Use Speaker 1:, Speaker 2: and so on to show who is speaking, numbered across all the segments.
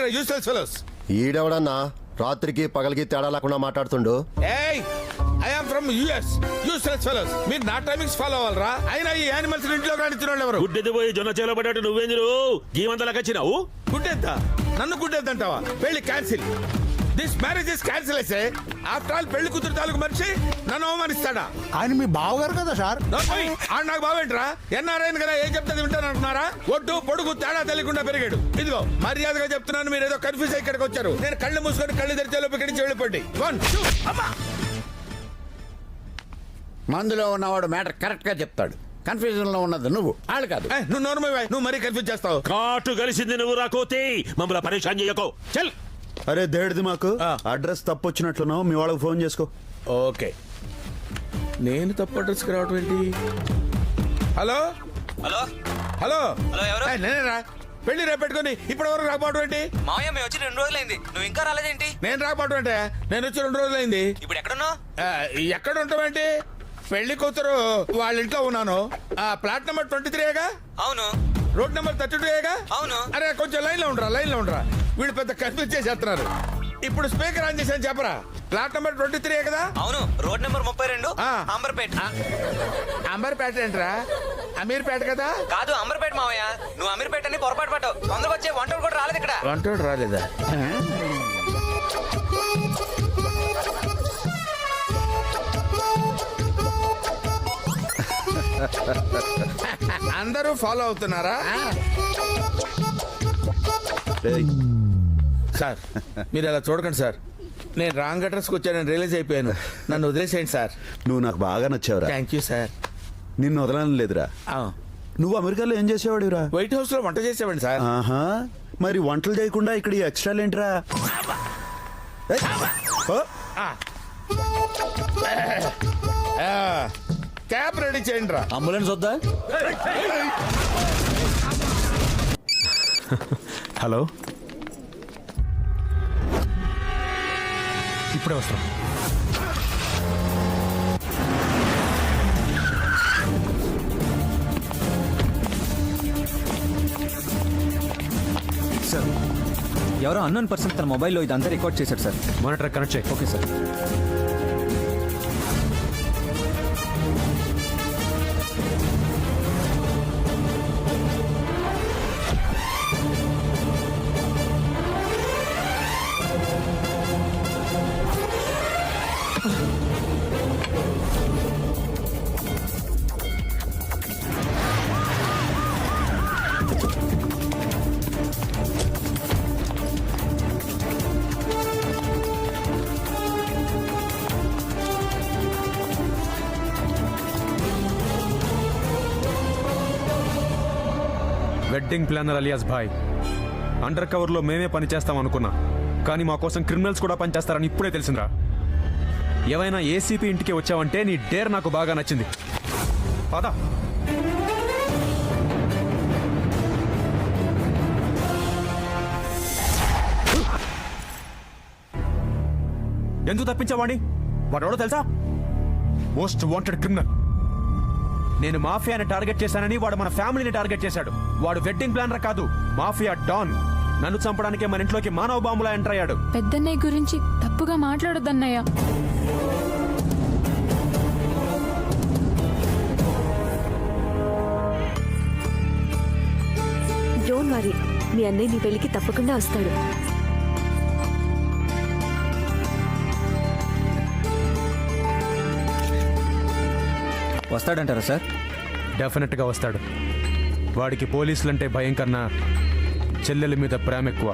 Speaker 1: Useless fellows
Speaker 2: ఈడెవడన్నా? రాత్రికి పగలికి తేడా లేకుండా మాట్లాడుతుండు.
Speaker 1: ఏయ్ I'm from US useless fellows మీరు నా టైమింగ్స్ ఫాలో అవ్వాలరా? అయినా ఈ యానిమల్స్ ఇంట్లో వాళ్ళు ఎవరు?
Speaker 3: గుడ్డెది పోయి జొన్న చేలో పడ్డట్టు నువ్వేందిరు? గీమంతలకు వచ్చినావు
Speaker 1: గుడ్డెద్దా నన్ను గుడ్డెద్దంటావా పెళ్ళి cancel this marriage is cancel అయితే ఆఫ్టర్ ఆల్ పెళ్ళి కూతురు తాలూకు మనిషి నన్ను అవమానిస్తాడా?
Speaker 4: ఆయన మీ బావగారు కదా సార్?
Speaker 1: ఆడు నాకు బావేంట్రా? ఎన్ఆర్ఐన్ కదా ఏం చెప్తే వింటాను అనుకున్నారా ఒడ్డు పొడుగు తేడా తెలియకుండా పెరిగాడు. ఇదిగో మర్యాదగా చెప్తున్నాను మీరు ఏదో కన్ఫ్యూజ్ అయ్యి ఇక్కడికి వచ్చారు. నేను కళ్ళు మూసుకొని కళ్ళు తెరిచే లోపు ఇక్కడి నుంచి వెళ్ళిపోండి. One, two, అమ్మా!
Speaker 5: మందులో ఉన్నవాడు మ్యాటర్ కరెక్ట్గా చెప్తాడు. కన్ఫ్యూజన్లో ఉన్నది నువ్వు వాళ్ళు కాదు.
Speaker 1: నువ్వు నోర్మల్ నువ్వు మరీ కన్ఫ్యూజ్ చేస్తావు.
Speaker 3: కాటు కలిసింది నువ్వు రాకోతే. మమ్మల్ని పరేషాన్ చేయకో. చల్!
Speaker 6: అరే దేడిది మాకు?
Speaker 1: ఆ.
Speaker 6: అడ్రస్ తప్పు వచ్చినట్లున్నావు మీ వాళ్ళకి ఫోన్ చేసుకో.
Speaker 1: ఓకే. నేను తప్పు అడ్రస్కి రావటం ఏంటి? హలో?
Speaker 7: హలో?
Speaker 1: హలో?
Speaker 7: హలో, ఎవరు?
Speaker 1: నేనేరా? పెళ్ళి రేపు పెట్టుకొని ఇప్పటి వరకు రాకపోవడం ఏంటి?
Speaker 7: మావయ్య మేము వచ్చి రెండు రోజులైంది. నువ్వు ఇంకా రాలేదేంటి?
Speaker 1: నేను రాకపోవడం అంటే నేను వచ్చి రెండు రోజులైంది.
Speaker 7: ఇప్పుడు ఎక్కడున్నావు?
Speaker 1: ఎక్కడ ఉంటావేంటి పెళ్ళి కూతురు వాళ్ళ ఇంట్లో ఉన్నాను. ఆ ప్లాట్ నెంబర్ ట్వంటీ త్రీగా
Speaker 7: అవును.
Speaker 1: రోడ్ నెంబర్ థర్టీ టూగా
Speaker 7: అవును.
Speaker 1: అరే కొంచెం లైన్లో ఉండరా లైన్లో ఉండరా. వీళ్ళు పెద్ద కన్ఫ్యూజ్ చేసేస్తున్నారు. ఇప్పుడు స్పీకర్ ఆన్ చేశాను చెప్పరా? ప్లాట్ నెంబర్ ట్వంటీ త్రీ కదా?
Speaker 7: అవును రోడ్ నెంబర్ ముప్పై రెండు. అంబర్పేట్.
Speaker 1: అంబర్పేట ఏంట్రా? అమీర్పేట కదా?
Speaker 7: కాదు అంబర్పేట మావయ్య. నువ్వు అమీర్పేట అని పొరపాటు పడ్డావు. తొందరగా వచ్చే వంటలు కూడా రాలేదు ఇక్కడ.
Speaker 1: వంటోడు రాలేదా? అందరూ ఫాలో అవుతున్నారా? సార్ మీరు అలా చూడకండి సార్. నేను రాంగ్ అడ్రస్కి వచ్చానని రియలైజ్ అయిపోయాను. నన్ను వదిలేసేయండి సార్.
Speaker 6: నువ్వు నాకు బాగా నచ్చావురా.
Speaker 1: థ్యాంక్ యూ సార్
Speaker 6: నిన్ను వదలని లేదురా. నువ్వు అమెరికాలో ఏం చేసేవాడిరా
Speaker 1: వైట్ హౌస్లో వంట చేసేవాడి సార్.
Speaker 6: ఆహా. మరి వంటలు చేయకుండా ఇక్కడ ఈ ఎక్స్ట్రా ఏంట్రా
Speaker 1: క్యాబ్ రెడీ చేయండి రా
Speaker 8: అంబులెన్స్ వద్దా?
Speaker 4: హలో. ఇప్పుడే వస్తాం.
Speaker 8: సార్ ఎవరో అన్నోన్ పర్సన్ తన మొబైల్లో ఇదంతా రికార్డ్ చేశారు సార్.
Speaker 4: మానిటర్ కనెక్ట్ చేయి.
Speaker 8: Okay sir.
Speaker 9: Wedding planner alias Bhai. Under కవర్లో మేమే పనిచేస్తాం అనుకున్నా. కానీ మా కోసం క్రిమినల్స్ కూడా పనిచేస్తారని ఇప్పుడే తెలిసిందిరా. ఏవైనా ఏసీపీ ఇంటికి వచ్చావంటే నీ డేర్ నాకు బాగా నచ్చింది. పదా. ఎందుకు తప్పించావాణి వాడెవడో తెలుసా? Most wanted criminal. నేను మాఫియాని టార్గెట్ చేశానని వాడు మన ఫ్యామిలీని టార్గెట్ చేశాడు. వాడు వెడ్డింగ్ ప్లానర్ కాదు. Mafia don. నన్ను చంపడానికే మన ఇంట్లోకి మానవ బాంబులా ఎంటర్ అయ్యాడు.
Speaker 10: పెద్దన్నయ్య గురించి తప్పుగా మాట్లాడొద్దన్నయ్య.
Speaker 11: Don't worry. మీ అన్నయ్య నీ పెళ్ళికి తప్పకుండా వస్తాడు.
Speaker 8: వస్తాడంటారా సార్?
Speaker 9: డెఫినెట్గా వస్తాడు. వాడికి పోలీసులంటే భయం కన్నా చెల్లెల మీద ప్రేమ ఎక్కువ.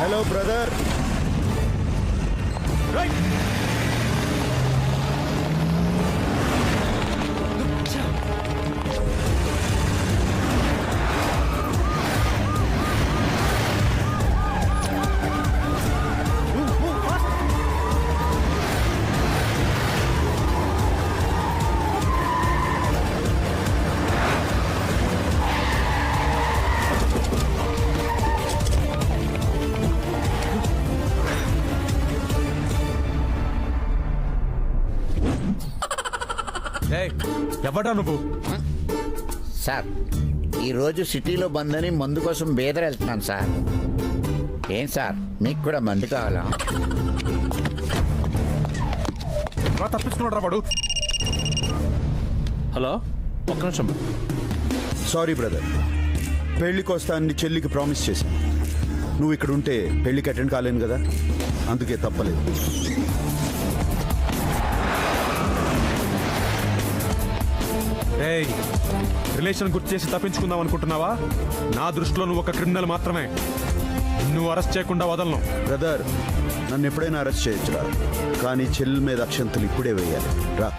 Speaker 6: హలో బ్రదర్
Speaker 9: రైట్ ఎవడ్రా నువ్వు?
Speaker 5: సార్ ఈ రోజు సిటీలో బంద్ అని మందు కోసం బేదర్ వెళ్తున్నాను సార్. ఏం సార్ మీకు కూడా మందు కావాలా?
Speaker 9: తప్పించుకున్నాడు వాడు.
Speaker 4: హలో ఒక్క నిమిషం.
Speaker 6: సారీ బ్రదర్ పెళ్ళికి వస్తానని చెల్లికి ప్రామిస్ చేశాను. నువ్వు ఇక్కడ ఉంటే పెళ్ళికి అటెండ్ కాలేను కదా? అందుకే తప్పలేదు.
Speaker 9: ఏయ్ రిలేషన్ గుర్తు చేసి తప్పించుకుందాం అనుకుంటున్నావా? నా దృష్టిలో నువ్వు ఒక క్రిమినల్ మాత్రమే. నువ్వు అరెస్ట్ చేయకుండా వదలను.
Speaker 6: బ్రదర్ నన్ను ఎప్పుడైనా అరెస్ట్ చేయొచ్చురా. కానీ చెల్లి మీద అక్షంతలు ఇప్పుడే వేయాలి. రా.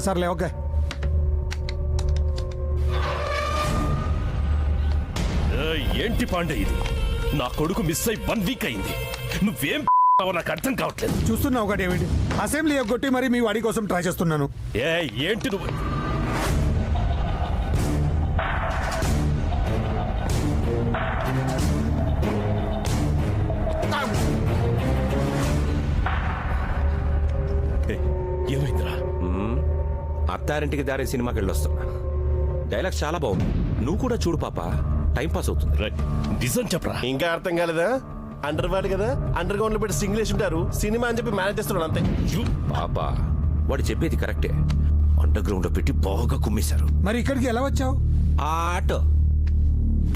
Speaker 4: సర్లే ఓకే.
Speaker 3: ఏంటి పాండే ఇది? నా కొడుకు మిస్ అయి వన్ వీక్ అయింది. నువ్వేం నాకు అర్థం కావట్లేదు.
Speaker 4: చూస్తున్నావు ఒకటి ఏమిటి? అసెంబ్లీ ఎగ్గొట్టి మరి మీ వాడి కోసం ట్రై చేస్తున్నాను.
Speaker 3: ఏ ఏంటి నువ్వు?
Speaker 12: అత్తారింటికి దారే సినిమాకి వెళ్ళొస్తున్నా. డైలాగ్ చాలా బాగుంది నువ్వు కూడా చూడు పాప. టైం పాస్ అవుతుంది.
Speaker 3: రైట్ నిజం చెప్పరా?
Speaker 2: ఇంకా అర్థం కాలేదా? అండర్ వాడు కదా? అండర్ గ్రౌండ్లో పెట్టి సింగిల్ వేసి ఉంటారు. సినిమా అని చెప్పి మేనేజ్ చేస్తున్నాడు అంతే.
Speaker 3: యు-
Speaker 12: పాపా వాడు చెప్పేది కరెక్టే. అండర్ గ్రౌండ్లో పెట్టి బాగా కుమ్మేశారు.
Speaker 4: మరి ఇక్కడికి ఎలా వచ్చావు?
Speaker 12: ఆ ఆటో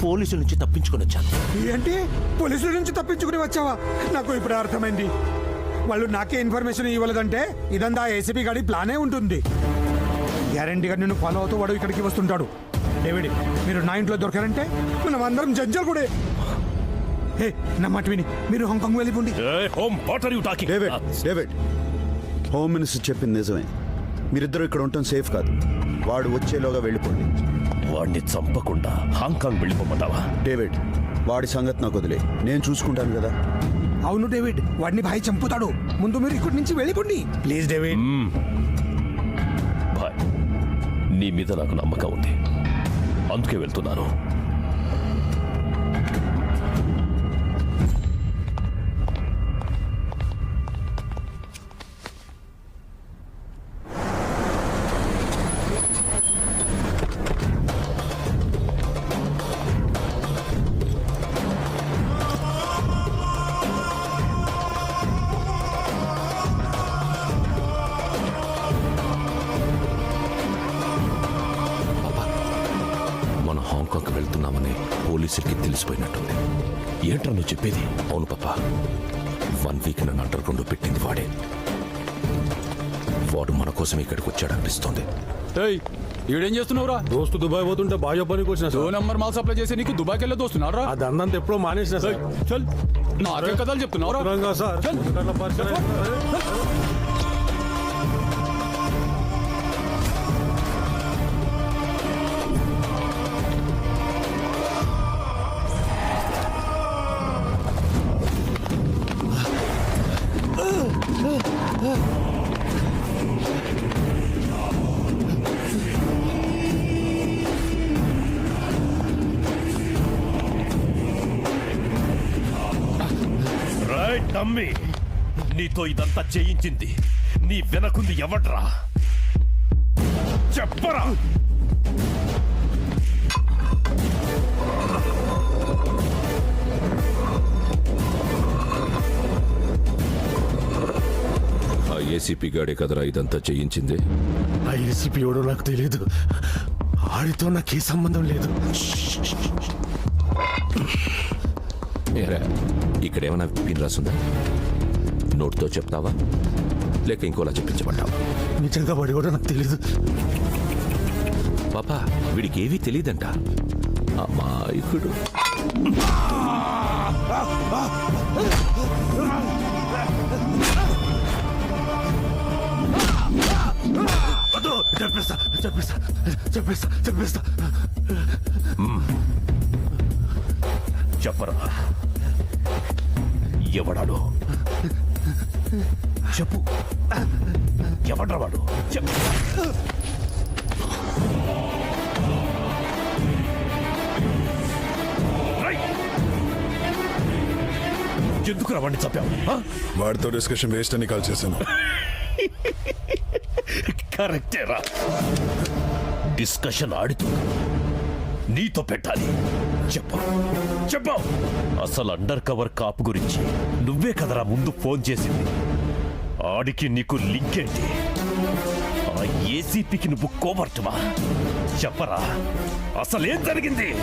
Speaker 12: పోలీసుల నుంచి తప్పించుకొని వచ్చాను.
Speaker 4: ఏంటి? పోలీసుల నుంచి తప్పించుకుని వచ్చావా? నాకు ఇప్పుడు అర్థమైంది. వాళ్ళు నాకే ఇన్ఫర్మేషన్ ఇవ్వలేదంటే ఇదంతా ఏసీపీ గాడి ప్లానే ఉంటుంది. గ్యారంటీగా నిన్ను ఫాలో అవుతూ వాడు ఇక్కడికి వస్తుంటాడు. డేవిడ్ మీరు నా ఇంట్లో దొరకారంటే మనం అందరం జడ్జలు కూడా. హే నా మాట విని మీరు హాంకాంగ్ వెళ్ళిపోండి.
Speaker 3: Home what are you talking
Speaker 6: David David home minister చెప్పింది నిజమే. మీరిద్దరూ ఇక్కడ ఉండటం సేఫ్ కాదు. వాడు వచ్చేలోగా వెళ్ళిపోండి.
Speaker 3: వాడిని చంపకుండా హాంకాంగ్ వెళ్ళిపోమంటావా?
Speaker 6: డేవిడ్ వాడి సంగతి నాకు వదిలే. నేను చూసుకుంటాను కదా.
Speaker 4: అవును డేవిడ్ వాడిని భాయ్ చంపుతాడు. ముందు మీరు ఇక్కడి నుంచి వెళ్ళిపోండి. Please David.
Speaker 3: నీ మీద నాకు నమ్మకం ఉంది. అందుకే వెళ్తున్నాను.
Speaker 12: హాంకాంగ్ వెళ్తున్నామని పోలీసులకి తెలిసిపోయినట్టుంది. ఏంట్రా నువ్వు చెప్పేది? అవును పాప. వన్ వీక్ నన్ను అండర్ గ్రౌండ్ పెట్టింది వాడే. వాడు మన కోసం ఇక్కడికి వచ్చాడు అనిపిస్తోంది
Speaker 9: ఈడేం చేస్తున్నావురా?
Speaker 4: దోస్తు దుబాయ్ పోతుంటే బాగా పనికి వచ్చిన
Speaker 9: దో నంబర్ మాల్ సప్లై చేసి నీకు దుబాయ్కి వెళ్ళి దోస్తున్నారా
Speaker 4: ఆ దందంతా ఎప్పుడో మానేసిన సార్.
Speaker 9: చల్. నాకే కథలు చెప్తున్నావురా?
Speaker 4: సార్.
Speaker 3: తమ్మి నీతో ఇదంతా చేయించింది. నీ వెనకుంది ఎవడ్రా? చెప్పరా?
Speaker 12: ఆ ఏసీపీ గాడే కదరా ఇదంతా చేయించింది?
Speaker 4: ఆ ఏసీపీ ఎవడో నాకు తెలియదు
Speaker 2: వాడితో నాకే సంబంధం లేదు.
Speaker 12: ఏరా, ఇక్కడ ఏమైనా పిన్ రాసుందా? నోట్తో చెప్తావా? లేక ఇంకోలా చెప్పించమంటావా?
Speaker 2: నిజంగా వాడి కూడా నాకు తెలీదు.
Speaker 12: పాపా వీడికి ఏవీ తెలియదంట అమాయకుడు
Speaker 2: చెప్పేస్తా చెప్పేస్తా చెప్పేస్తా చెప్పేస్తా.
Speaker 3: చెప్పరా? ఎవడాడు? చెప్పు. ఎవడ్రా వాడు? చెప్పు. రేయ్! ఎందుకురా వాడిని చంపావు?
Speaker 6: వాడితో డిస్కషన్ వేస్ట్ అని కాల్ చేశాను.
Speaker 3: కరెక్టేరా. డిస్కషన్ ఆడుతూ. నీతో పెట్టాలి. చెప్పు. చెప్పు. అసలు అండర్ కవర్ కాపు గురించి నువ్వే కదరా ముందు ఫోన్ చేసింది. ఆడికి నీకు లింక్ ఏంటి? ఆ ఏసీపీకి నువ్వు కోబర్టువా చెప్పరా. అసలేం జరిగింది?